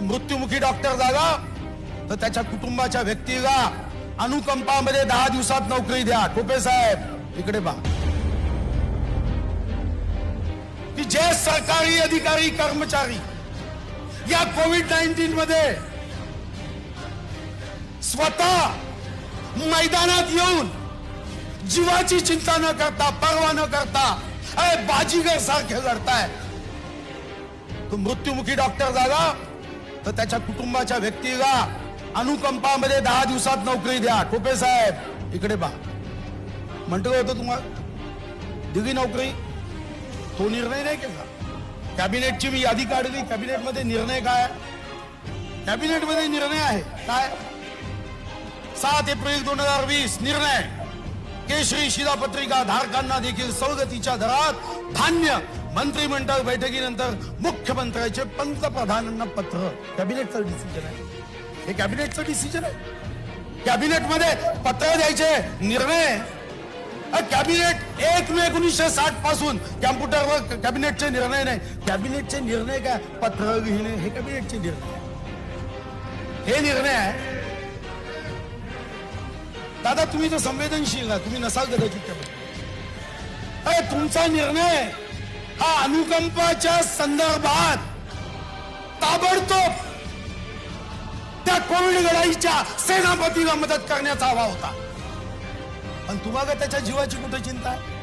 मृत्युमुखी डॉक्टर झाला तर त्याच्या कुटुंबाच्या व्यक्तीला अनुकंपामध्ये दहा दिवसात नोकरी द्या. टोपे साहेब इकडे पहा. की जे सरकारी अधिकारी कर्मचारी या कोविड नाईन्टीन मध्ये स्वतः मैदानात येऊन जीवाची चिंता न करता पर्वा न करता अरे बाजीगर सारखे लढताय. तो मृत्युमुखी डॉक्टर झाला तर त्याच्या कुटुंबाच्या व्यक्तीला अनुकंपामध्ये दहा दिवसात नोकरी द्या. टोपे साहेब इकडे बा म्हणतो होतो तुम्हाला दिली नोकरी तो निर्णय नाही केला कॅबिनेटची मी यादी काढली कॅबिनेटमध्ये निर्णय काय? कॅबिनेटमध्ये निर्णय आहे काय? सात एप्रिल दोन हजार वीस निर्णय. केशरी शिधापत्रिका धारकांना देखील सवलतीच्या दरात धान्य मंत्रिमंडळ बैठकीनंतर मुख्यमंत्र्याचे पंतप्रधानांना पत्र. कॅबिनेटचं डिसिजन आहे. हे कॅबिनेटचं डिसिजन आहे. कॅबिनेटमध्ये पत्र द्यायचे निर्णय. कॅबिनेट एक मे एकोणीसशे साठपासून कॅम्प्युटरवर कॅबिनेटचे निर्णय नाही. कॅबिनेटचे निर्णय काय? पत्र लिहिणे हे कॅबिनेटचे निर्णय. हे निर्णय आहे. दादा तुम्ही तर संवेदनशील ना. तुम्ही नसाल कदाचित अरे तुमचा निर्णय हा अनुकंपाच्या संदर्भात ताबडतोब त्या कोविड लढाईच्या सेनापतीला मदत करण्याचा हवा होता. पण तुम्हाला त्याच्या जीवाची कुठे चिंता आहे?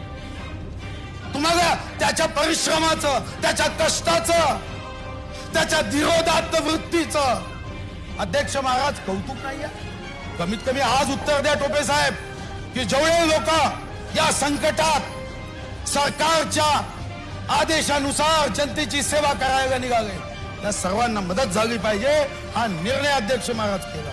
तुम्हाला त्याच्या परिश्रमाचं त्याच्या कष्टाचं त्याच्या धीरोदात्त वृत्तीचं. अध्यक्ष महाराज कौतुक नाही आहे? कमीत कमी आज उत्तर द्या टोपे साहेब की जेवढे लोक या संकटात सरकारच्या आदेशानुसार जनतेची सेवा करायला निघाले. त्या सर्वांना मदत झाली पाहिजे हा निर्णय अध्यक्ष महाराज केला.